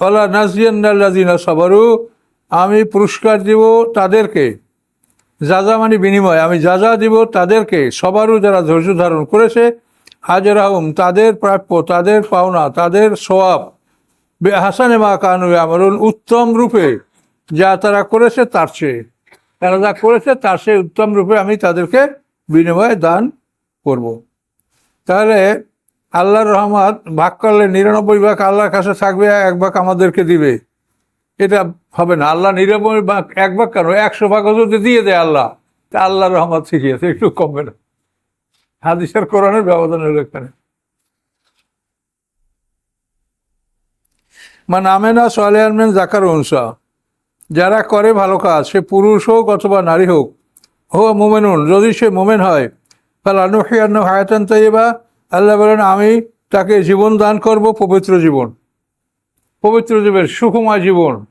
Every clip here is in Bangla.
ওলা নাজিয়ান্নাল্লাদিনা সবারু, আমি পুরস্কার দিব তাদেরকে। যা যা মানে বিনিময়, আমি যা যা দিব তাদেরকে। সবারও যারা ধৈর্য ধারণ করেছে, হাজার আহম, তাদের প্রাপ্য, তাদের পাওনা, তাদের সোয়াব বে হাসানে মা কানু আমরুন উত্তম রূপে যা তারা করেছে তার চেয়ে। তারা যা করেছে তার চেয়ে উত্তম রূপে আমি তাদেরকে বিনিময়ে দান করব। তাহলে আল্লাহর রহমত ভাগ করলে নিরানব্বই ভাগ আল্লাহর কাছে থাকবে, এক ভাগ আমাদেরকে দিবে। এটা হবে না। আল্লাহ নিরানব্বই ভাগ, এক ভাগ কেন? একশো ভাগও যদি দিয়ে দেয় আল্লাহ, তা আল্লাহর রহমত শিখিয়েছে, একটু কমবে না। হাদিসের কোরআনের ব্যবধান হলো এখানে। মানে আমেনা সোয়ালিয়ানমেন জাকার উনসা, যারা করে ভালো কাজ, সে পুরুষ হোক অথবা নারী হোক হো মোমেনুন, যদি সে মোমেন হয় তাহলে আনুহিয়ান্ন হায়াতান তাইবা আল্লাহ বলেন, আমি তাকে জীবন দান করব পবিত্র জীবন। পবিত্র জীবন সুখময় জীবন।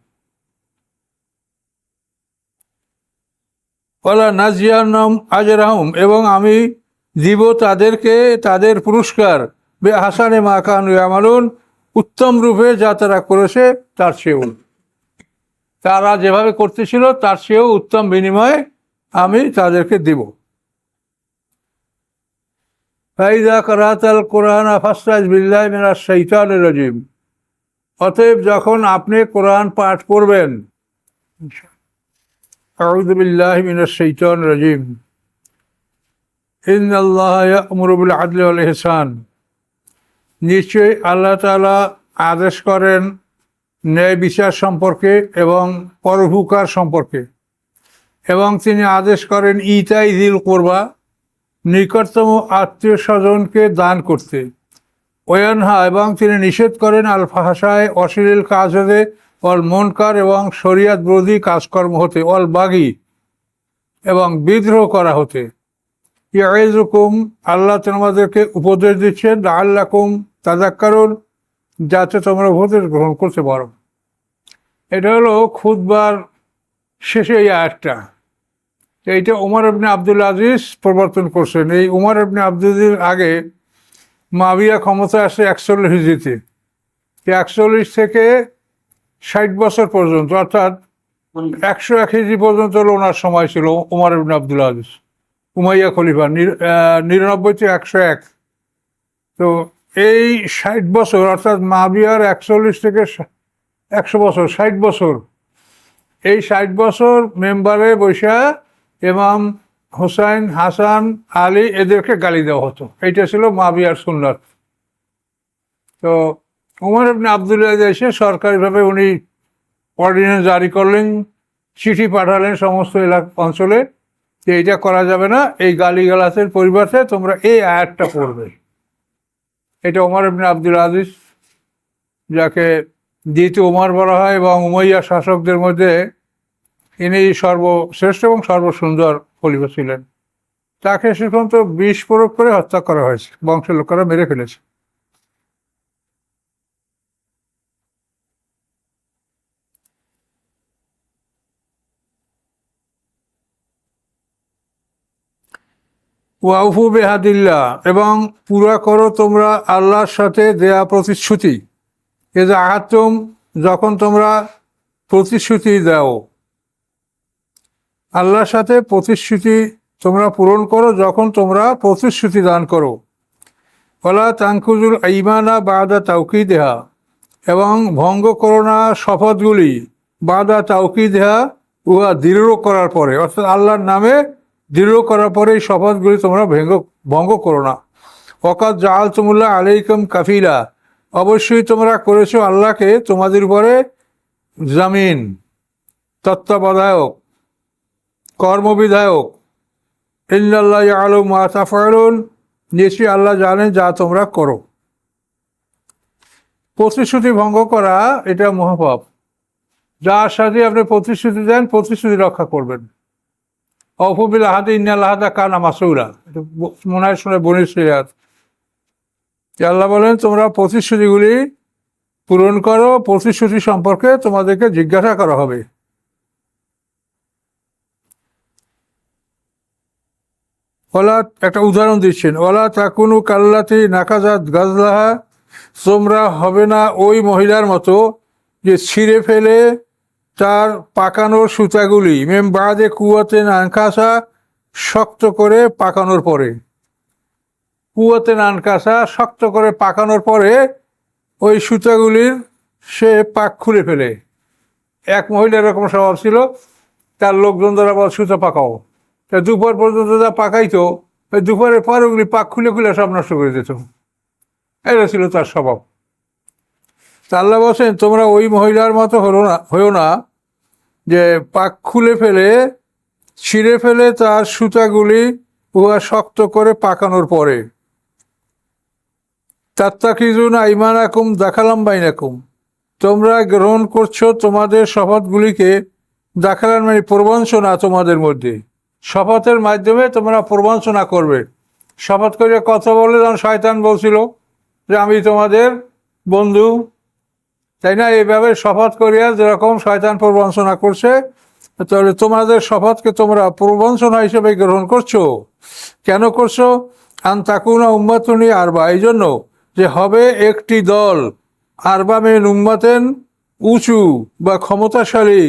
ওলা নাজিয়ানম আজরাহম, এবং আমি দিব তাদেরকে তাদের পুরস্কার। বে হাসানে মা কানু উত্তম রূপে যা তারা করেছে তার চেয়েও। তারা যেভাবে করতেছিল তার চেয়েও উত্তম বিনিময়ে আমি তাদেরকে দিব। কোরআন বিল্লাহ অতএব যখন আপনি কোরআন পাঠ করবেন হেসান নিশ্চয়ই আল্লাহ তালা আদেশ করেন ন্যায় বিচার সম্পর্কে এবং পরভুকার সম্পর্কে। এবং তিনি আদেশ করেন ইতাই দিল কোরবা নিকটতম আত্মীয় স্বজনকে দান করতে। ওয়ানহা এবং তিনি নিষেধ করেন আল ফাহাসায় অশ্লীল কাজ হতে অল মনকার এবং শরিয়াত বিরোধী কাজকর্ম হতে অল বাগি এবং বিদ্রোহ করা হতে। ইয়াইজুকুম আল্লাহ তোমাদেরকে উপদেশ দিচ্ছেন আল্লাকুম তাজাক্কারুন যাতে তোমরা উপদেশ গ্রহণ করতে পারো। এটা হলো খুদবার শেষে এই আয়াতটা। এইটা উমর আবনে আব্দুল আজিজ প্রবর্তন করছেন। এই উমর আবনে আব্দুল আগে মাবিয়া ক্ষমতা আসে একচল্লিশ হিজিতে একচল্লিশ থেকে ষাট বছর পর্যন্ত, অর্থাৎ একশো এক হিজি পর্যন্ত ওনার সময় ছিল Umar ibn Abdul Aziz. Umayya খলিফা নিরানব্বই থেকে একশো এক। তো এই ষাট বছর, অর্থাৎ মাবিয়ার একচল্লিশ থেকে একশো বছর, ষাট বছর। এই ষাট বছর মেম্বারে বৈশা ইমাম হোসাইন, হাসান, আলী এদেরকে গালি দেওয়া হতো। এইটা ছিল মাবিয়ার সুন্নাত। তো উমর ইবনে আবদুল্লাহ এসে সরকারিভাবে উনি অর্ডিন্যান্স জারি করলেন, চিঠি পাঠালেন সমস্ত এলাকা অঞ্চলে যে এইটা করা যাবে না, এই গালিগালাসের পরিবর্তে তোমরা এই আয়াতটা পড়বে। এটা ওমর ইবনে আব্দুল আজিজ, যাকে দ্বিতীয় উমর বলা হয় এবং উমাইয়া শাসকদের মধ্যে ইনি সর্বশ্রেষ্ঠ এবং সর্বসুন্দর খলিফা ছিলেন। তাকে সেখান তো বিষ প্রয়োগ করে হত্যা করা হয়েছে। বংশের লোকেরা মেরে ফেলেছে। ওয়াউফু বেহাদিল্লা এবং পুরা করো তোমরা আল্লাহর সাথে দেয়া প্রতিশ্রুতি। এ যে আহাতুম যখন তোমরা প্রতিশ্রুতি দাও আল্লাহর সাথে প্রতিশ্রুতি তোমরা পূরণ করো যখন তোমরা প্রতিশ্রুতি দান করো। ওলা তাঙ্কুজুল ইমানা বাদা তাউকি দেহা এবং ভঙ্গ করো না শপথগুলি বাদা তাউকি দেহা উহা দৃঢ় করার পরে, অর্থাৎ আল্লাহর নামে দৃঢ় করার পরে এই শপথগুলি তোমরা ভেঙ্গ, ভঙ্গ করো না। অকাত জাহাল তুমুল্লাহ আলাইকুম কাফিলা, অবশ্যই তোমরা করেছ আল্লাহকে তোমাদের উপরে জামিন, তত্ত্বাবধায়ক। কর্মবিধায়ক। ইল্লাল্লাহ আলু মা তাফায়লুন নিশ্চয়ই আল্লাহ জানেন যা তোমরা করো। প্রতিশ্রুতি ভঙ্গ করা, এটা মহাপাপ। যার সাথে আপনি প্রতিশ্রুতি দেন, প্রতিশ্রুতি রক্ষা করবেন। অফবিল আহাদে ইন্নাল আহাদা কানা মাসুরা এটা মনে হয় শুনে বনির সিরাত আল্লাহ বলেন, তোমরা প্রতিশ্রুতিগুলি পূরণ করো, প্রতিশ্রুতি সম্পর্কে তোমাদেরকে জিজ্ঞাসা করা হবে। ওলা একটা উদাহরণ দিচ্ছেন ওলা তাকুনু কাল্লাতি নাকাজাত গাজলাহা, তোমরা হবে না ওই মহিলার মতো যে ছিঁড়ে ফেলে তার পাকানোর সুতাগুলি, মেম বাদে কুয়াতে নানকাসা শক্ত করে পাকানোর পরে। কুয়াতে নানকাসা শক্ত করে পাকানোর পরে ওই সুতাগুলির সে পাক খুলে ফেলে। এক মহিলা এরকম স্বভাব ছিল, তার লোকজন দ্বারা সুতা পাকাও। তা দুপুর পর্যন্ত যা পাকাইতো দুপুরের পর ওগুলি পাক খুলে খুলে সব নষ্ট করে দিত। এটা ছিল তার স্বভাব। তা আল্লাহ বলছেন, তোমরা ওই মহিলার মতো হলো না হইও না যে পাক খুলে ফেলে, ছিঁড়ে ফেলে তার সুতাগুলি উহা শক্ত করে পাকানোর পরে। তাত্তাকিজুন আইমানাকুম দেখালাম বাইনাকুম। তোমরা গ্রহণ করছ তোমাদের শপথগুলিকে দেখালাম মানে প্রবঞ্চনা তোমাদের মধ্যে। শপথের মাধ্যমে তোমরা প্রবঞ্চনা করবে। শপথ করে কথা বলে যখন শয়তান বলছিল যে, আমি তোমাদের বন্ধু। তাই না? এইভাবে শপথ করিয়া যেরকম শয়তান প্রবঞ্চনা করছে, তাহলে তোমাদের শপথকে তোমরা প্রবঞ্চনা হিসেবে গ্রহণ করছ। কেন করছ? আন তাকুনা উম্মাতুনি আরবা। এই জন্য যে হবে একটি দল। আরবা মেন উম্মাতেন উঁচু বা ক্ষমতাশালী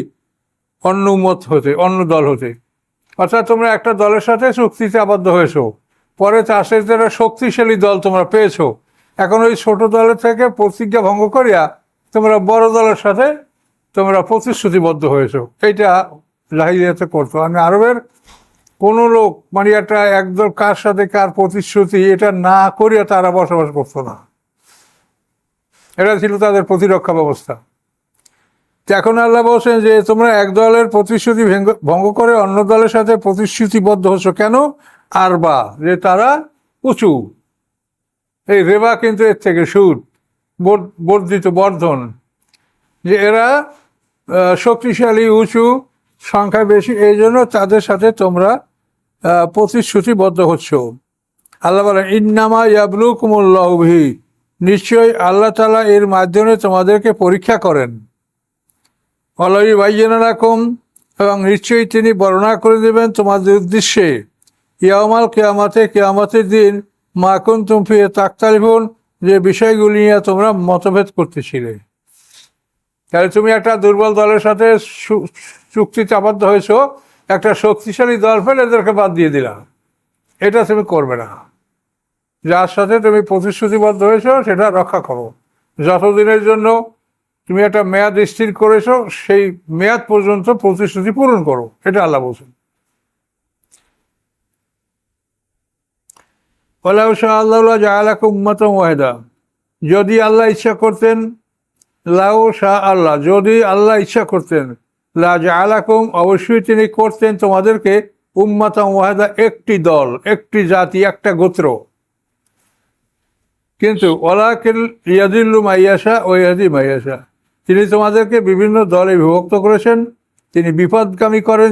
অন্য উম্মত হতে, অন্য দল হতে। অর্থাৎ তোমরা একটা দলের সাথে চুক্তিতে আবদ্ধ হয়েছো। পরে চাষের যারা শক্তিশালী দল তোমরা পেয়েছ। এখন ওই ছোট দলের থেকে প্রতিজ্ঞা ভঙ্গ করিয়া তোমরা বড় দলের সাথে তোমরা প্রতিশ্রুতিবদ্ধ হয়েছো। এইটা জাহিলিয়াতে করতো আমি আরবের কোনো লোক মানে একটা একদল কার সাথে কার প্রতিশ্রুতি, এটা না করিয়া তারা বসবাস করতো না। এটা ছিল তাদের প্রতিরক্ষা ব্যবস্থা। তো এখন আল্লাহ বলছেন যে তোমরা এক দলের প্রতিশ্রুতি ভেঙ্গ- করে অন্য দলের সাথে প্রতিশ্রুতিবদ্ধ হচ্ছ কেন? আর বা, যে তারা উঁচু। এই রেবা কিন্তু এর থেকে সুদ, বর- বর্ধিত বর্ধন। যে এরা শক্তিশালী, উঁচু, সংখ্যা বেশি, এই জন্য তাদের সাথে তোমরা প্রতিশ্রুতিবদ্ধ হচ্ছ। আল্লাহ বলেন, ইন্নামা ইয়াবলু কুমুল্লাহভি নিশ্চয়ই আল্লাহ তালা এর মাধ্যমে তোমাদেরকে পরীক্ষা করেন। অলই বাইজেনা রাখুন এবং নিশ্চয়ই তিনি বর্ণনা করে দেবেন তোমাদের উদ্দেশ্যে। ইয়ামাল কেয়ামাতে কেয়ামাতের দিন মাকুন তুমফিয়ে তাকতালিফুন যে বিষয়গুলি নিয়ে তোমরা মতভেদ করতেছিলে। তাহলে তুমি একটা দুর্বল দলের সাথে চুক্তিতে আবদ্ধ হয়েছো, একটা শক্তিশালী দল ফেলে এদেরকে বাদ দিয়ে দিলাম এটা তুমি করবে না। যার সাথে তুমি প্রতিশ্রুতিবদ্ধ হয়েছো, সেটা রক্ষা করো। যতদিনের জন্য তুমি একটা মেয়াদ স্থির করেছ, সেই মেয়াদ পর্যন্ত প্রতিশ্রুতি পূরণ করো। এটা আল্লাহ বলছেন। শাহ আল্লাহ জাহালাকে উম্মত ওয়াহেদা। যদি আল্লাহ ইচ্ছা করতেন, লাউ শাহ আল্লাহ, যদি আল্লাহ ইচ্ছা করতেন, লা অবশ্যই তিনি করতেন তোমাদেরকে উম্মাতা ওয়াহেদা, একটি দল, একটি জাতি, একটা গোত্র। কিন্তু ওলাকিল ইয়াদিল্লু মাইয়াশা ও ইয়াদি মাইয়াশা। তিনি তোমাদেরকে বিভিন্ন দলে বিভক্ত করেছেন। তিনি বিপদগামী করেন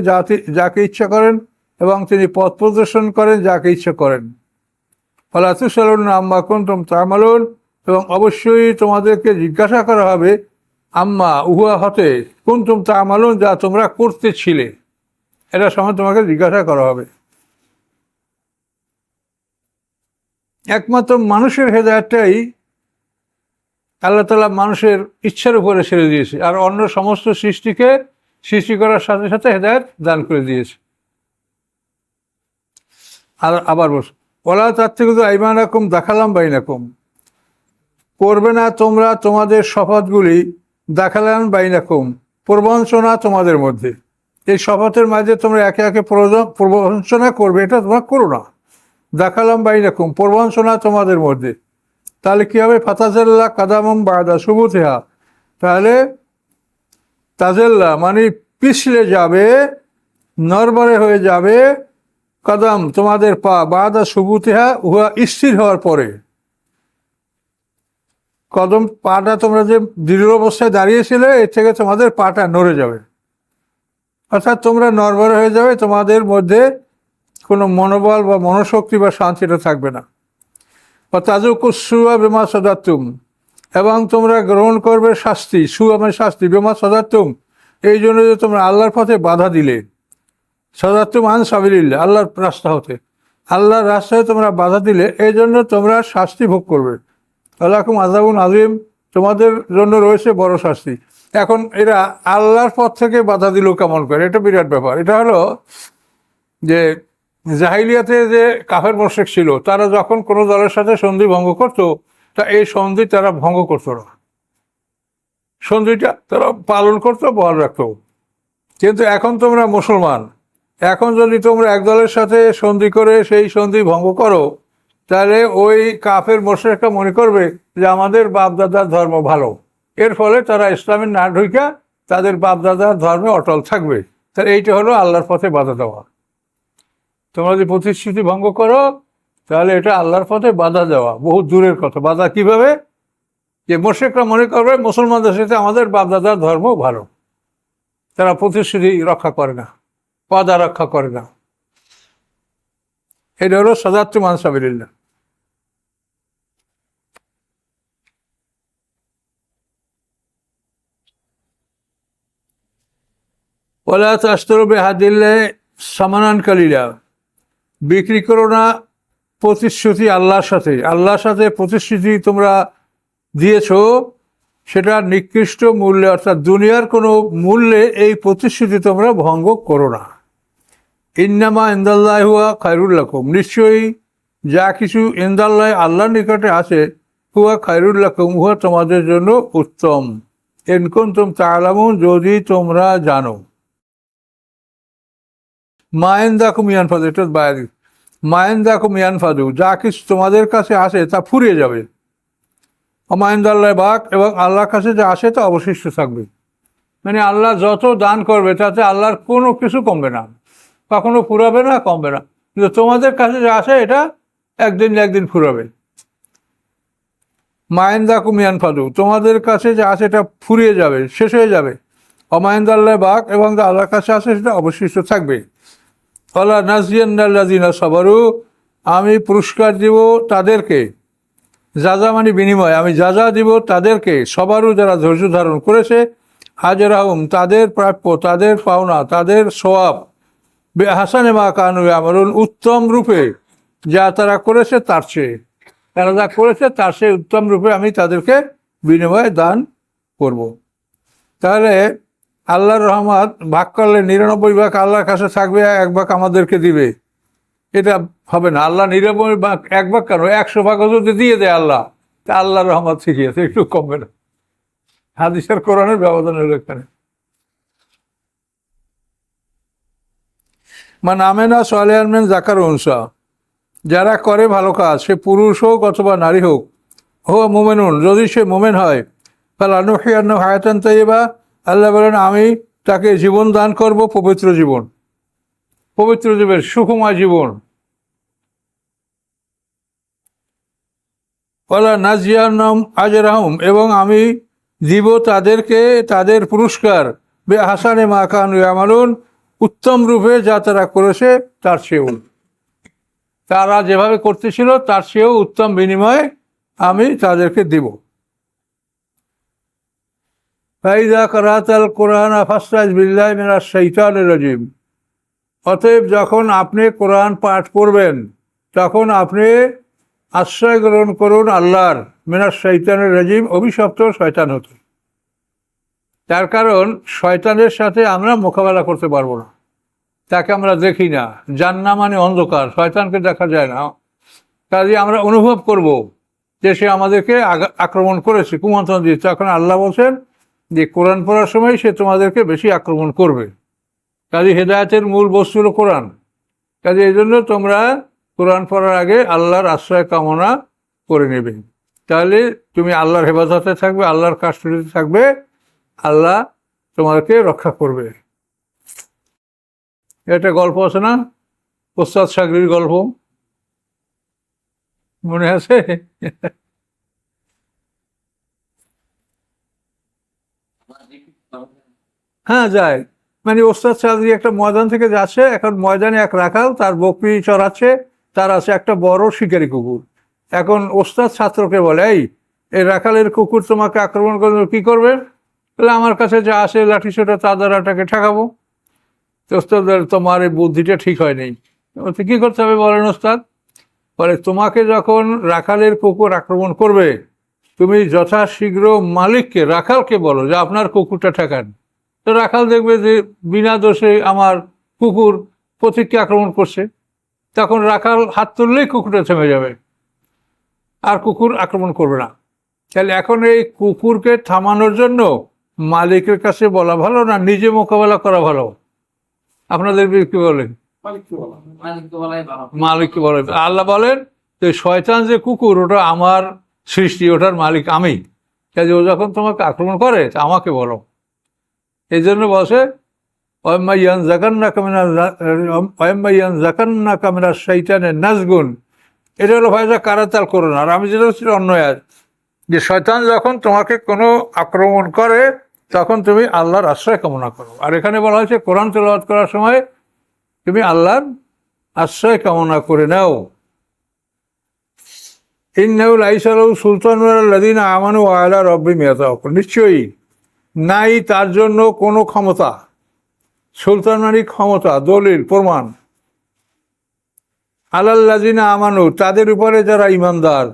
যাকে ইচ্ছা করেন এবং তিনি পথ প্রদর্শন করেন, যাকে ইচ্ছা করেন। ফলাতুসালুন আম্মা এবং অবশ্যই তোমাদেরকে জিজ্ঞাসা করা হবে, আম্মা, উহা হতে কুন্তুম তামালুন যা তোমরা করতে ছিলে। এটা সময় তোমাকে জিজ্ঞাসা করা হবে। একমাত্র মানুষের হেদায়তটাই আল্লাহ তালা মানুষের ইচ্ছার উপরে ছেড়ে দিয়েছে। আর অন্য সমস্ত সৃষ্টিকে সৃষ্টি করার সাথে সাথে হেদায়ত দান করে দিয়েছে। আর আবার বস ওলা তার থেকে তো আইমান রকম দেখালাম বাইনাকুম। করবে না তোমরা তোমাদের শপথগুলি দেখালাম বাইনাকুম। প্রবঞ্চনা তোমাদের মধ্যে। এই শপথের মাঝে তোমরা একে একে প্রবঞ্চনা করবে, এটা তোমরা করো না দেখালাম বাইনাকুম প্রবঞ্চনা তোমাদের মধ্যে। তাহলে কি হবে? ফাতাজাল্লা কাদামম বাদা সুবুতেহা। তাহলে তাজেল্লা মানে পিছলে যাবে, নরবরে হয়ে যাবে কদম তোমাদের পা বাদা সুবুতেহা, উহা স্থির হওয়ার পরে। কদম পাটা তোমরা যে দৃঢ় অবস্থায় দাঁড়িয়েছিলে, এর থেকে তোমাদের পাটা নড়ে যাবে। অর্থাৎ তোমরা নরবরে হয়ে যাবে, তোমাদের মধ্যে কোনো মনোবল বা মনোশক্তি বা শান্তিটা থাকবে না। বা তাজুকু সুয়া বেমা সদাতুম। এবং তোমরা গ্রহণ করবে শাস্তি, সুয়া মানে শাস্তি, বেমা সদাতুম। এই জন্য যে তোমরা আল্লাহর পথে বাধা দিলে। সদাতুম আন সাবিল্লা আল্লাহর রাস্তা হতে। আল্লাহর রাস্তায় তোমরা বাধা দিলে, এই জন্য তোমরা শাস্তি ভোগ করবে। আল্লাহকুম আজাবুন আজিম তোমাদের জন্য রয়েছে বড় শাস্তি। এখন এরা আল্লাহর পথ থেকে বাধা দিল কেমন করে? এটা বিরাট ব্যাপার। এটা হলো যে জাহিলিয়াতে যে কাফের মোশেক ছিল, তারা যখন কোনো দলের সাথে সন্ধি ভঙ্গ করতো, তা এই সন্ধি তারা ভঙ্গ করতো না। সন্ধিটা তারা পালন করতো, বহাল রাখত। কিন্তু এখন তোমরা মুসলমান, এখন যদি তোমরা এক দলের সাথে সন্ধি করে সেই সন্ধি ভঙ্গ করো, তাহলে ওই কাফের মোশেকটা মনে করবে যে আমাদের বাপদাদার ধর্ম ভালো। এর ফলে তারা ইসলামের না ঢুকা তাদের বাপদাদার ধর্মে অটল থাকবে। তাহলে এইটা হলো আল্লাহর পথে বাধা দেওয়া। তোমরা যদি প্রতিশ্রুতি ভঙ্গ করো, তাহলে এটা আল্লাহর পথে বাধা দেওয়া। বহু দূরের কথা। বাধা কীভাবে? যে মোশেকরা মনে করবে, মুসলমানদের সাথে আমাদের বাপদাদার ধর্ম ভালো। তারা প্রতিশ্রুতি রক্ষা করে না পদা রক্ষা করে না। এটা হলো সদাত্র মানসাবিল্লা ওলা তাস্তরবে হাদিল্লে সামানান কালিলা। বিক্রি করো না প্রতিশ্রুতি আল্লাহর সাথে। আল্লাহর সাথে প্রতিশ্রুতি তোমরা দিয়েছ, সেটা নিকৃষ্ট মূল্যে, অর্থাৎ দুনিয়ার কোনো মূল্যে এই প্রতিশ্রুতি তোমরা ভঙ্গ করো না। ইন্নামা ইন্দাল্লাহ হুয়া খায়রুল্লাকুম নিশ্চয়ই যা কিছু ইন্দাল্লাহ আল্লাহর নিকটে আছে, হুয়া খায়রুল্লাকুম হুয়া তোমাদের জন্য উত্তম। এনকুন তুম তালামুন যদি তোমরা জানো। মায়েন্দাকুম ইয়ানফাদু এটা বাইরে মায়েন্দাকুম ইয়ানফাদু, যা কিছু তোমাদের কাছে আসে তা ফুরিয়ে যাবে। অমায়ন্দাল্লাহ বাক এবং আল্লাহর কাছে যা আসে তা অবশিষ্ট থাকবে। মানে আল্লাহ যত দান করবে, তাতে আল্লাহর কোনো কিছু কমবে না। কখনো ফুরাবে না, কমবে না। কিন্তু তোমাদের কাছে যা আসে, এটা একদিন একদিন ফুরাবে। মায়েন্দা কুমিয়ান ফাদু তোমাদের কাছে যা আসে এটা ফুরিয়ে যাবে, শেষ হয়ে যাবে। অমায়েন্দাল্লাহ বাক এবং যা আল্লাহর কাছে আসে, সেটা অবশিষ্ট থাকবে। আল্লাহ নাজিয়ান্নাল্লাদিনা সবারু, আমি পুরস্কার দিব তাদেরকে। যা যা মানে বিনিময়, আমি যা যা দিব তাদেরকে। সবারও যারা ধৈর্য ধারণ করেছে হাজের আহম তাদের প্রাপ্য, তাদের পাওনা, তাদের সোয়াব বে হাসানে মা কানু আমরুন উত্তম রূপে যা তারা করেছে তার চেয়ে। তারা যা করেছে তার চেয়ে উত্তম রূপে আমি তাদেরকে বিনিময়ে দান করব। তাহলে আল্লাহর রহমত ভাগ করলে নিরানব্বই ভাগ আল্লাহর কাছে থাকবে, এক ভাগ আমাদেরকে দিবে। এটা হবে না। আল্লাহ নিরানব্বই ভাগ, এক ভাগ কেন? একশো ভাগও যদি দিয়ে দেয় আল্লাহ, তা আল্লাহর রহমত শিখিয়েছে, একটু কমবে না। হাদিসের কোরআনের ব্যবধান হলো এখানে। মানে আমেনা সোয়ালিয়ানমেন জাকার উনসা, যারা করে ভালো কাজ, সে পুরুষ হোক অথবা নারী হোক হো মোমেনুন, যদি সে মোমেন হয় তাহলে আনুহিয়ান্ন হায়াতান তাইবা আল্লাহ বলেন, আমি তাকে জীবন দান করব, পবিত্র জীবন। পবিত্র জীবন, সুখময় জীবন। ওলা নাজিয়ানম আজরাহম, এবং আমি দিব তাদেরকে তাদের পুরস্কার। বে হাসানে মা আমালুন উত্তম রূপে যা তারা করেছে, তার চেয়েও। তারা যেভাবে করতেছিল, তার চেয়েও উত্তম বিনিময়ে আমি তাদেরকে দিব। ফাইদা করাতাল কোরআন আফাস্তাজ বিল্লাহ মিনা শৈতান রাজিম। অতএব যখন আপনি কোরআন পাঠ করবেন, তখন আপনি আশ্রয় গ্রহণ করুন আল্লাহর মিনার শৈতানের রাজিম, অভিশপ্ত শয়তান হতে। তার কারণ শয়তানের সাথে আমরা মোকাবেলা করতে পারব না। তাকে আমরা দেখি না। জান্না মানে অন্ধকার, শয়তানকে দেখা যায় না। কাজে আমরা অনুভব করব যে সে আমাদেরকে আক্রমণ করেছে, কুমন্ত্রণ দিয়ে তখন আল্লাহ বলছেন যে কোরআন পড়ার সময় সে তোমাদেরকে বেশি আক্রমণ করবে। কাজে হেদায়তের মূল বস্তু হলো কোরআন। কাজে এই জন্য তোমরা কোরআন পড়ার আগে আল্লাহর আশ্রয় কামনা করে নেবে। তাহলে তুমি আল্লাহর হেফাজতে থাকবে, আল্লাহর কাস্টডিতে থাকবে, আল্লাহ তোমাকে রক্ষা করবে। এটা গল্প আছে না? ওস্তাদ সাগরির গল্প। মনে আছে? হ্যাঁ যায়। মানে ওস্তাদ সাগরি একটা ময়দান থেকে যাচ্ছে, এখন ময়দানে এক রাখাল, তার বকরি চড়াচ্ছে, তার আছে একটা বড় শিকারি কুকুর। এখন ওস্তাদ ছাত্রকে বলে, এই এই রাখালের কুকুর তোমাকে আক্রমণ করলে কি করবে? তাহলে আমার কাছে যা আসে লাঠি ছোটা, তা দ্বারা ওটাকে ঠেকাবো। তো ওস্তাদ তোমার এই বুদ্ধিটা ঠিক হয়নি। বলছে, কী করতে হবে বলেন ওস্তাদ? বলে, তোমাকে যখন রাখালের কুকুর আক্রমণ করবে তুমি যথাশীঘ্র মালিককে রাখালকে বলো যে আপনার কুকুরটা ঠেকান। তো রাখাল দেখবে যে বিনা দোষে আমার কুকুর পথিককে আক্রমণ করছে। তখন রাখাল হাত তুললেই কুকুরটা থেমে যাবে। আর কুকুর আক্রমণ করবে না। তাহলে এখন এই কুকুরকে থামানোর জন্য মালিকের কাছে বলা ভালো না নিজে মোকাবেলা করা ভালো? আপনাদের কি বলেন? মালিককে বলাই ভালো। আল্লাহ বলেন যে শয়তান যে কুকুর ওটা আমার সৃষ্টি, ওটার মালিক আমি। কাজে ও যখন তোমাকে আক্রমণ করে আমাকে বলো। এই জন্য বসে অয়ম্মাইয়ান জাকান্না কামিনা অয়ম্মাইয়ান জাকান্না কামিনা শৈতানের নাজগুন। এটা হলো ভাইজা কারাতাল করো না আর আমি যেটা হচ্ছে অন্য যে শয়তান যখন তোমাকে কোনো আক্রমণ করে, তখন তুমি আল্লাহর আশ্রয় কামনা করো। আর এখানে বলা হয়েছে, কোরআন তেলাওয়াত করার সময় তুমি আল্লাহর আশ্রয় কামনা করে নাও। ইন্নাউল আইসালাউ সুলতান লাদিন আমানু আয়লা রব্বি মেয়াতা নিশ্চয়ই নাই তার জন্য কোনো ক্ষমতা সুলতানারি ক্ষমতা, দলিল, প্রমাণ। আলাল্লাদিনা আমানু, তাদের উপরে যারা ইমানদার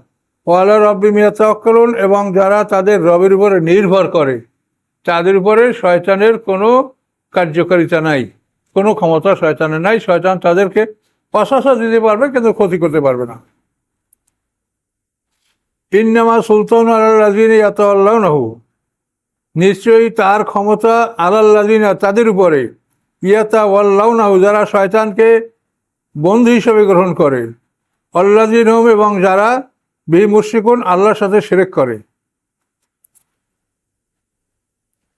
ওয়ালা রব্বি মিয়াতাক্কলুন এবং যারা তাদের রবের উপরে নির্ভর করে, তাদের উপরে শয়তানের কোনো কার্যকারিতা নাই, কোনো ক্ষমতা শয়তানের নাই। শয়তান তাদেরকে প্রশাসা দিতে পারবে, কিন্তু ক্ষতি করতে পারবে না। ইন্নামা সুলতান আল্লাহিন ইয়াত আল্লাহ নহু নিশ্চয়ই তার ক্ষমতা আলাল্লাদিনা তাদের উপরে। ইয়াতা ওয়াল্লাহ নাহু যারা শয়তানকে বন্ধু হিসেবে গ্রহণ করে। আল্লাদিন হোম এবং যারা বি মুশিকুন আল্লাহর সাথে সেরেক করে।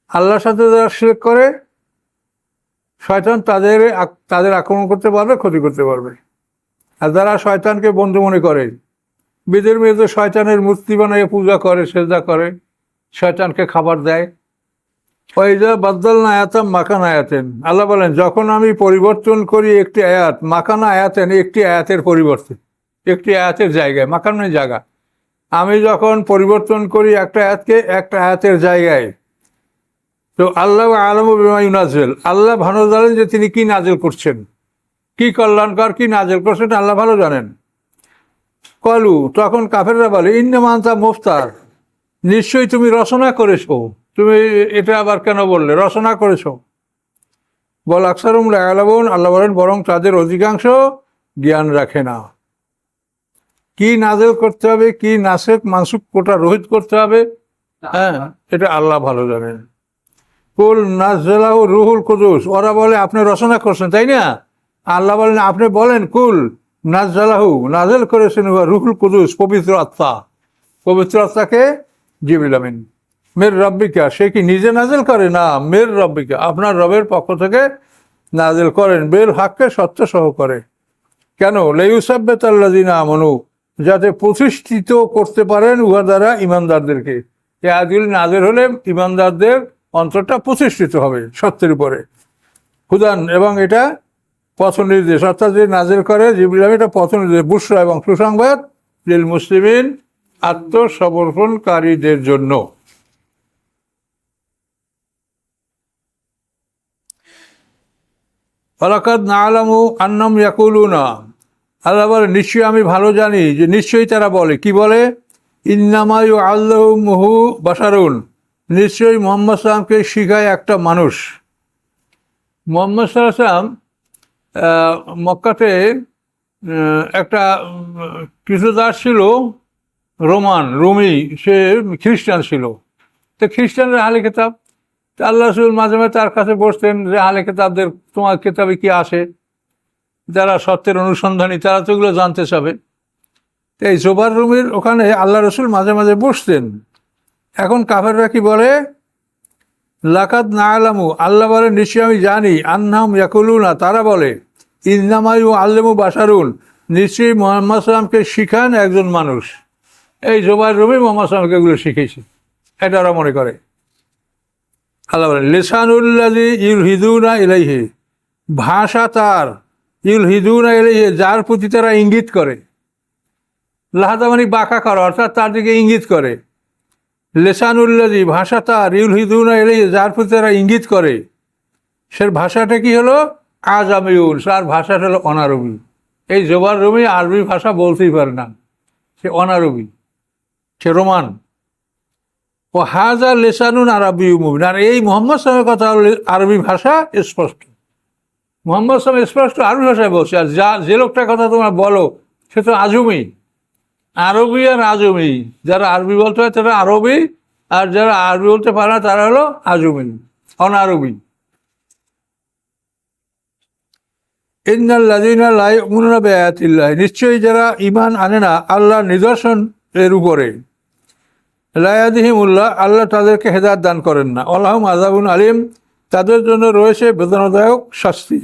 আল্লাহর সাথে যারা সেরেক করে, শয়তান তাদের তাদের আক্রমণ করতে পারবে, ক্ষতি করতে পারবে। আর যারা শয়তানকে বন্ধু মনে করে বিদের মেয়েদের শয়তানের মূর্তি বানিয়ে পূজা করে, সেজদা করে, শয়তানকে খাবার দেয়। ওই যা বাদ্দাল না আয়াতাম মাকান আয়াতেন। আল্লাহ বলেন, যখন আমি পরিবর্তন করি একটি আয়াত মাখানা আয়াতেন একটি আয়াতের পরিবর্তে, একটি আয়াতের জায়গায় মানে জায়গা। আমি যখন পরিবর্তন করি একটা আয়াতকে, একটা আয়াতের জায়গায়। তো আল্লাহ আলম ইউনাজেল। আল্লাহ ভালো জানেন যে তিনি কি নাজেল করছেন। কি কল্যাণকর, কি নাজেল করছেন, আল্লাহ ভালো জানেন। কলু, তখন কাফেররা বলে ইন্নমান্তা মুফতার। নিশ্চয়ই তুমি রচনা করেছ। তুমি এটা আবার কেন বললে? রচনা করেছ। বল, আকসারুম লাগালাবন আল্লাহ বলেন, বরং তাদের অধিকাংশ জ্ঞান রাখে না। কি নাজেল করতে হবে, কি নাসেক মানসুক কোটা রোহিত করতে হবে? হ্যাঁ এটা আল্লাহ ভালো জানেন। কুল নাজালাহ রুহুল কুদুস। ওরা বলে, আপনি রচনা করছেন, তাই না? আল্লাহ বলেন, আপনি বলেন, কুল নাজালাহু নাজেল করেছেন রুহুল কুদুস, পবিত্র আত্মা। পবিত্র আত্মাকে জিবিল আমিন। মের রব্বিকা, সে কি নিজে নাজেল করে? না, মের রব্বিকা, আপনার রবের পক্ষ থেকে নাজেল করেন। বের হাককে সত্য সহ করে। কেন? লেউসাব্বেতাল্লাদিনা আমনু, যাতে প্রতিষ্ঠিত করতে পারেন উহা দ্বারা ইমানদারদেরকে। এ আদিল নাজের হলে ইমানদারদের অন্তরটা প্রতিষ্ঠিত হবে সত্যের উপরে। হুদান, এবং এটা পথ নির্দেশ অর্থাৎ যে নাজের করে, জিবরিল এটা পথ নির্দেশ বুসরা এবং সুসংবাদ, লিল মুসলিমিন আত্মসমর্পণকারীদের জন্য। ফলাকাত না আলামু আন্নাম ইয়াকুলুনা। আল্লাহ বলে, নিশ্চয়ই আমি ভালো জানি যে নিশ্চয়ই তারা বলে। কি বলে? ইন্নামায়ু আল্লাহ মুহু বাসারুন নিশ্চয়ই মোহাম্মদ সালামকে শিখায় একটা মানুষ। মোহাম্মদ সাল্লাহ সাল্লাম মক্কাতে একটা উম, কিছু দাস ছিল রোমান রুমি সে খ্রিস্টান ছিল। তো খ্রিস্টানরা হালে খেতাব। তো আল্লাহ রসুল মাঝে মাঝে তার কাছে বসতেন যে হালে খেতাবদের তোমার কেতাবে কি আসে যারা সত্যের অনুসন্ধানী তারা তো এগুলো জানতে চাবে। তো এই জোবার রুমির ওখানে আল্লাহ রসুল মাঝে মাঝে বসতেন। এখন কাফেররা কি বলে? লাকাত না আলামু আল্লাহ বলে নিশ্চয়ই আমি জানি আন্নাম ইয়াকুলুনা, তারা বলে ইন্নামায়ু আল্লামু বাসারুন নিশ্চয়ই মোহাম্মদ সাল্লামকে শিখান একজন মানুষ। এই জোবার রুমি মোহাম্মদ সাল্লামকে এগুলো শিখেছে এটা ওরা মনে করে। আল্লাহ বলেন লেসানুল্লাদি ইউল হিদুনা ইলাইহে, ভাষা তার ইউল হিদুনা ইলাইহে, যার প্রতি তারা ইঙ্গিত করে। লাহাদা মানে বাঁকা করা, অর্থাৎ তার দিকে ইঙ্গিত করে। লেসানুল্লাদি ভাষা তার ইউল হিদুনা ইলাইহে, যার প্রতি তারা ইঙ্গিত করে সে ভাষাটা কি হলো? আজামিউল তার ভাষাটা হলো অনারবি। এই জোবার রবি আরবি ভাষা বলতেই পারে না, সে অনারবি, সে রোমান। ও হাজা লেসানুন আরবি মুবিন আর এই মোহাম্মদ সালামের কথা হলো আরবি ভাষা স্পষ্ট। মোহাম্মদ সালাম স্পষ্ট আরবি ভাষায় বলছে, আর যা, যে লোকটার কথা তোমরা বলো, সে তো আজমি। আরবি আর আজমি। যারা আরবি বলতে হয় তারা আরবি, আর যারা আরবি বলতে পারে না তারা হলো আজমি, অনারবি। ইন্নাল্লাযীনা লা ইউমিনুনা বিআয়াতিল্লাহ। নিশ্চয়ই যারা ইমান আনে না, আল্লাহর নিদর্শন এর উপরে। লায়াদিহিমুল্লাহ আল্লাহ তাদেরকে হেদায়ত দান করেন না। আল্লাহম আজাবুন আলিম, তাদের জন্য রয়েছে বেদনাদায়ক শাস্তি।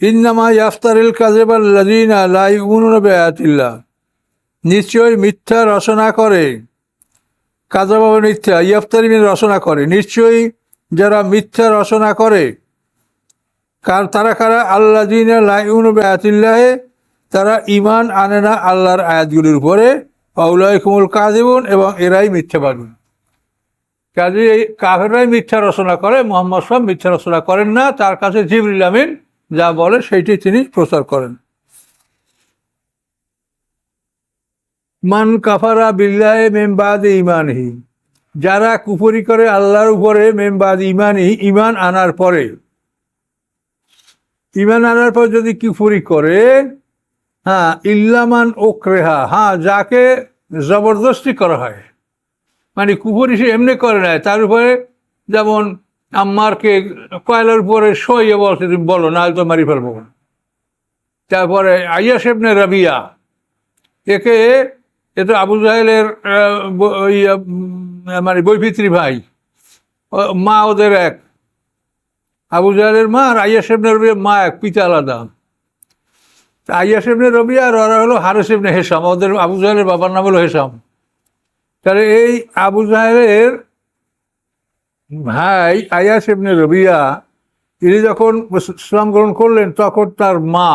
ইন্নামা ইয়াফতারিল কাজেবাল লাযীনা লা ইউমিনুনা বিআয়াতিল্লাহ। নিশ্চয়ই মিথ্যা রচনা করে। কাজাবা মিথ্যা, ইয়াফতারি মিন রচনা করে। নিশ্চয়ই যারা মিথ্যা রচনা করে, কার তারা কারা? আল্লাহ দিন লাইউন বেআতিল্লাহে তারা ইমান আনে না আল্লাহর আয়াতগুলির উপরে। আউলাই কুমুল কাজিবুন এবং এরাই মিথ্যা পাবেন কাজে এই কাফেরাই মিথ্যা রচনা করে, মোহাম্মদ সাহেব মিথ্যা রচনা করেন না। তার কাছে জিবরিল আমিন যা বলে সেইটি তিনি প্রচার করেন। মান কাফারা বিল্লাহে মেমবাদ ইমানহি যারা কুফরি করে আল্লাহর উপরে মেমবাদ ইমানই ইমান আনার পরে। ইমান আনার পর যদি কুফরি করে হ্যাঁ ইল্লামান ওকরেহা হ্যাঁ যাকে জবরদস্তি করা হয়। মানে কুফরি সে এমনি করে নেয় তার উপরে যেমন আম্মারকে কয়লার উপরে সইয়ে বলছে, তুমি বলো না তো মারি ফেলব তারপরে আইয়া শেবনে রাবিয়া, একে, এ তো আবু জাহেলের মানে বৈপিত্রী ভাই মা ওদের এক। আবু জাহেলের মা আর আইয়া সেবনে রবিয়া মা এক, পিতা আলাদা। আইয়া সেবনে রবিয়া আর ওরা হলো হারেস ইবনে হেসাম, ওদের আবু জাহেলের বাবার নাম হলো হেসাম। তাহলে এই আবু জাহেলের ভাই আইয়া সেবনে রবিয়া তিনি যখন ইসলাম গ্রহণ করলেন তখন তার মা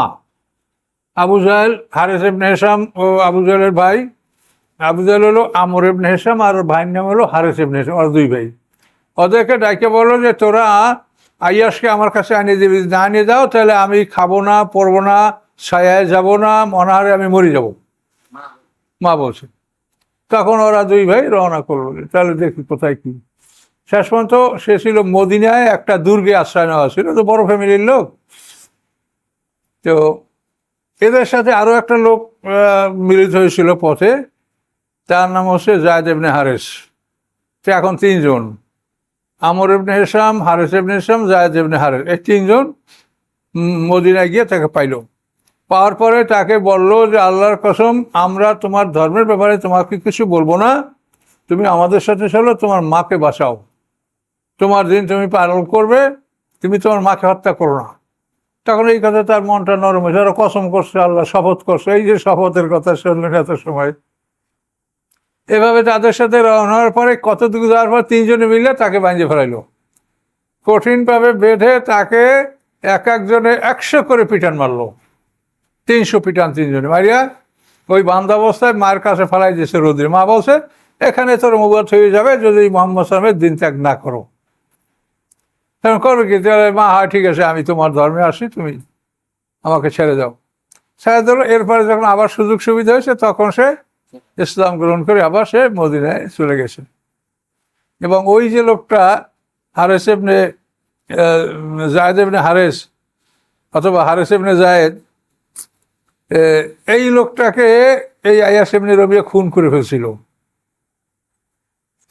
আবু জাহেল হারেস ইবনে হেসাম ও আবু জাহেলের ভাই। আবু জাহেল হলো আমর ইবনে হেসাম আর ভাইয়ের নাম হলো হারেস ইবনে হেসাম আর দুই ভাই। ওদেরকে ডাইকে বলল যে তোরা আইয়াসকে আমার কাছে আনিয়ে দিবি না আনিয়ে দাও তাহলে আমি খাব না পরবো না ছায়ায় যাব না অনাহারে আমি মরে যাব। মা বলছে। তখন ওরা দুই ভাই রওনা করল তাহলে দেখি কোথায় কি শেষ পর্যন্ত সে ছিল মদিনায় একটা দুর্গে আশ্রয় নেওয়া ছিল, তো বড় ফ্যামিলির লোক। তো এদের সাথে আরও একটা লোক মিলিত হয়েছিল পথে। তার নাম হচ্ছে জায়দ ইবনে হারেস। সে এখন তিনজন। আমর ইবনে হেসাম হারেস ইবনে হেসাম জায়দ ইবনে হারেস। এই তিনজন মদিনায় গিয়ে তাকে পাইল। পাওয়ার পরে তাকে বলল যে, আল্লাহর কসম, আমরা তোমার ধর্মের ব্যাপারে তোমাকে কিছু বলব না। তুমি আমাদের সাথে চলো, তোমার মাকে বাঁচাও। তোমার দিন তুমি পালন করবে, তুমি তোমার মাকে হত্যা করো না। তখন এই কথা তার মনটা নরম হয়েছে। ওরা কসম করছে, আল্লাহ শপথ করছে। এই যে শপথের কথা শুনলেন এত সময়। এভাবে তাদের সাথে রওনা হওয়ার পরে কত দূর যাওয়ার পর তিনজনে মিলে তাকে বাঁধিয়ে ফেলাইলো। কঠিনভাবে বেঁধে তাকে এক একজনে একশো করে পিটান মারলো। তিনশো পিটান তিনজনে মারিয়া ওই বান্ধা অবস্থায় মায়ের কাছে ফেলাই দিয়েছে রোদ্রে মা বলছে, এখানে তোর মুবাদ হয়ে যাবে, যদি মোহাম্মদ সালামের দিন ত্যাগ না করো। তখন করো কি? তাহলে মা, হয়, ঠিক আছে, আমি তোমার ধর্মে আসি, তুমি আমাকে ছেড়ে দাও। ছেড়ে দিল, এরপরে যখন আবার সুযোগ সুবিধা হয়েছে, তখন সে ইসলাম গ্রহণ করে আবার সে মদিনায় চলে গেছে। এবং ওই যে লোকটা, হারেস এমনি জায়দ এমনি হারেস, অথবা হারেস এমনি জায়েদ এই লোকটাকে এই আয়াস এমনি রবিয়া খুন করে ফেলছিল।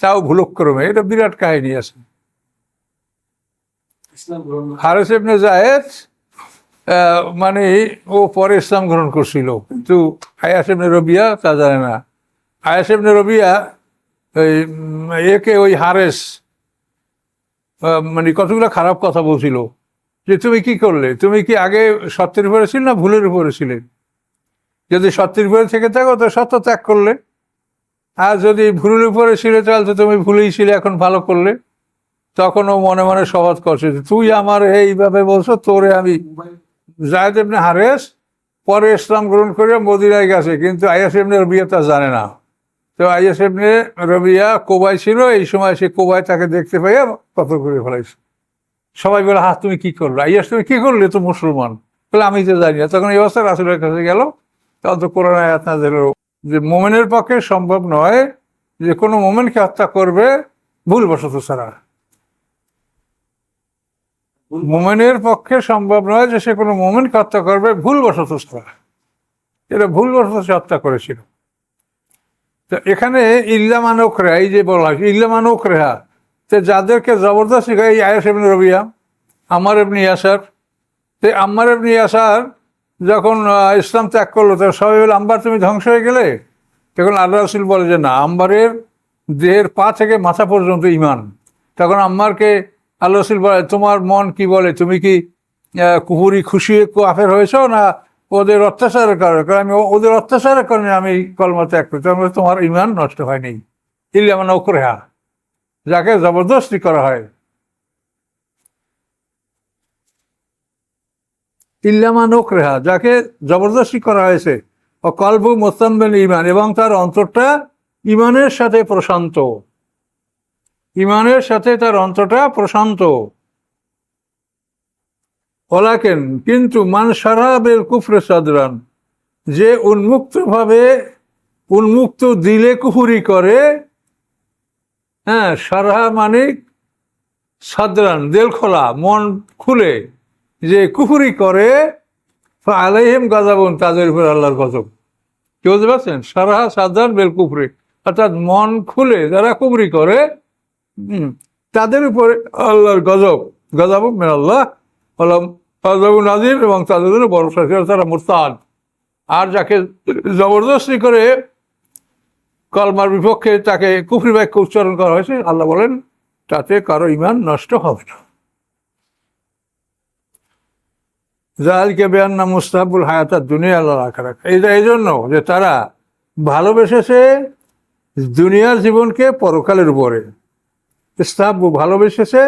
তাও ভুলক্রমে, এটা বিরাট কাহিনী আছে। হারেস এমনি জায়েদ মানে ও পরে ইসলাম গ্রহণ করছিল, কিন্তু আয়াস এমনি রবিয়া তা জানে না। আয়াস এমনি রবিয়া ওই একে ওই হারেস মানে কতগুলো খারাপ কথা বলছিল, যে তুমি কি করলে? তুমি কি আগে সত্যের উপরে ছিলে না ভুলের উপরে ছিলে? যদি সত্যের উপরে থেকে থাকো, তো সত্য ত্যাগ করলে। আর যদি ভুলের উপরে ছিলে, তাহলে তো তুমি ভুলেই ছিলে, এখন ভালো করলে। তখন ও মনে মনে শপথ করছে তুই আমার এইভাবে বলছো, তোরে আমি জায়দ এমনি হারেস, পরে ইসলাম গ্রহণ করে মদিনায় গেছে। কিন্তু আইএস এমনি রবিয়া তা জানে না। তো আইএস এমনি রবিয়া কোবাই ছিল, এই সময় সে কোবাই তাকে দেখতে পাইয়া কত করে ফেলাইছে। সবাই বলে, হা, তুমি কি করল? আইএস তুমি কি করলে? তো মুসলমান? বলে, আমি তো জানি না। তখন এই অবস্থা রাসুলের কাছে গেল। তখন তো কোরআন নাযিল হলো। যে মোমেনের পক্ষে সম্ভব নয় যে কোনো মোমেনকে হত্যা করবে ভুলবশত ছাড়া। মোমেনের পক্ষে সম্ভব নয় যে সে কোনো মোমেনকে হত্যা করবে, ভুলবশত এটা ভুলবশত হত্যা করেছিল। তো এখানে ইল্লামানক রেহা, এই যে বলা হয়েছে ইল্লামানক রেহা তো যাদেরকে জবরদস্তি এই আয়াস এমনি রবিয়া, আমার এমনি ইয়াসার। তো আম্মার এমনি ইয়াসার যখন ইসলাম ত্যাগ করল তো সবাই বলে, আম্বার, তুমি ধ্বংস হয়ে গেলে? তখন আল্লাহ রসুল বলে যে, না, আম্বারের দেহের পা থেকে মাথা পর্যন্ত ইমান। তখন আম্মারকে আল্লাহ রসুল বলে, তোমার মন কি বলে? তুমি কি কুহুরি খুশি কাফের হয়েছ না ওদের অত্যাচারের কারণে? কারণ আমি ওদের অত্যাচারের কারণে আমি কলমা ত্যাগ করি তার মানে তোমার ইমান নষ্ট হয়নি। ইল্লামান ওকরেহা যাকে জবরদস্তি করা হয়। ইল্লামান ওকরেহা যাকে জবরদস্তি করা হয়েছে। ও কলবু মোস্তানবেন ইমান, এবং তার অন্তরটা ইমানের সাথে প্রশান্ত। ইমানের সাথে তার অন্তটা প্রশান্ত। ওলাকেন, কিন্তু মান সারাবের কুফরে সাদরান, যে উন্মুক্তভাবে উন্মুক্ত দিলে কুহুরি করে হ্যাঁ সারা মানিক সাদরান দেল খোলা মন খুলে, যে কুহুরি করে আলাইহিম গাজাবন তাদের উপর আল্লাহর গজব। কি বুঝতে পারছেন? সারাহা সাধারণ বেল কুফরি, অর্থাৎ মন খুলে যারা কুফরি করে তাদের উপরে আল্লাহর গজব গজব আল্লাহ আলম গজব নাজির এবং তাদের জন্য বড় শাস্তি, তারা মুরতাদ আর যাকে জবরদস্তি করে কলমার বিপক্ষে তাকে কুফরি বাক্য উচ্চারণ করা হয়েছে আল্লাহ বলেন তাতে কারও ইমান নষ্ট হবে না। জাহালকে বেয়ান্না মুস্তাহাবুল হায়াতার দুনিয়া আল্লাহ রাখা রাখা এটা এই জন্য যে তারা ভালোবেসেছে দুনিয়ার জীবনকে পরকালের উপরে। ইস্তাহাবু ভালোবেসেছে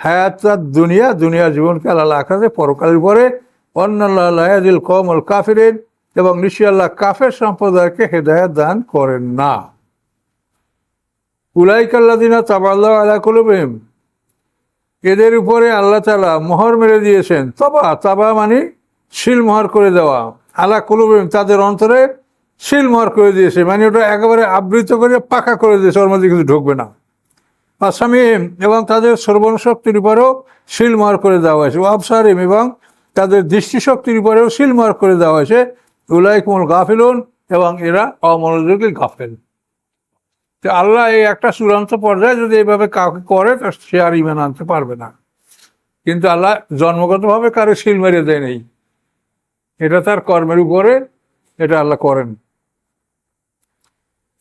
হায়াতার দুনিয়া দুনিয়া জীবনকে আল্লাহ আকাশে পরকালের উপরে অন্যাল্লাহিল কমল কাফিরের এবং নিশ্চয় আল্লাহ কাফের সম্প্রদায়কে হেদায়ত দান করেন না। উলাইকাল্লাদিনা তাবাল্লাহ আলা কুলুবিহিম, এদের উপরে আল্লাহ তালা মোহর মেরে দিয়েছেন। তবা তাবা মানে শিল মোহর করে দেওয়া। আলা কুলুবিম তাদের অন্তরে শিল মোহর করে দিয়েছে। মানে ওটা একেবারে আবৃত করে পাকা করে দিয়েছে, ওর মধ্যে কিন্তু ঢুকবে না। আসামিম এবং তাদের শ্রবণ শক্তির উপরেও শিল মোহর করে দেওয়া হয়েছে। আবসারিম এবং তাদের দৃষ্টিশক্তির উপরেও শিল মোহর করে দেওয়া হয়েছে। উলাইকুমুল গাফিলুন এবং এরা অমনোযোগী গাফেল। আল্লাহ এই একটা চূড়ান্ত পর্যায়ে যদি এইভাবে কাউকে করে, তা সে আর ইমান আনতে পারবে না। কিন্তু আল্লাহ জন্মগতভাবে কারও শিল মেরে দেয় নেই। এটা তার কর্মের উপরে এটা আল্লাহ করেন।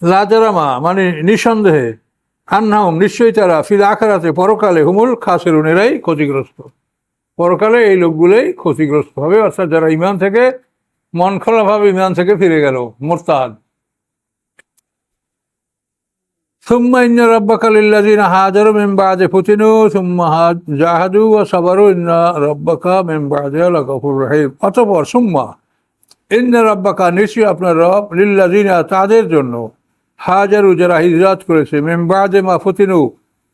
লাজারামা মানে নিঃসন্দেহে আন্নাহম নিশ্চয়ই তারা ফিল আখারাতে পরকালে হুমুল খাসেরুন এরাই ক্ষতিগ্রস্ত। পরকালে এই লোকগুলোই ক্ষতিগ্রস্ত হবে, অর্থাৎ যারা ইমান থেকে, মন খোলাভাবে ইমান থেকে ফিরে গেল, মোরতাদ। সুম্মা ফুতিনু, সুম্মা রব্বাকা অতপর সুম্মা রব্বাকা, নিশ্চয়ই আপনার রব লিল্লাদিনা তাদের জন্য হাজারু যারা হিজরাত করেছে, মেম্বাদে মা ফতিনু,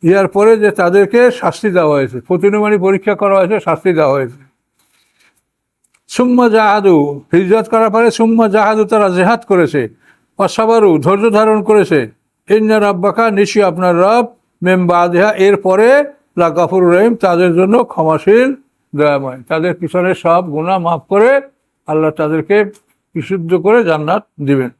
ইয়ার পরে যে তাদেরকে শাস্তি দেওয়া হয়েছে, ফতিনু মানে পরীক্ষা করা হয়েছে, শাস্তি দেওয়া হয়েছে। সুম্মা জাহাদু, হিজরত করার পরে সুম্মা জাহাদু তারা জেহাদ করেছে অসাবারু ধৈর্য ধারণ করেছে। ইন্না রব্বাকা, নিশ্চয়ই আপনার রব, মেম্বাদেহা এরপরে লা গাফুর রহিম তাদের জন্য ক্ষমাশীল, দয়াময়। তাদের পিছনে সব গুণা মাফ করে আল্লাহ তাদেরকে বিশুদ্ধ করে জান্নাত দিবেন।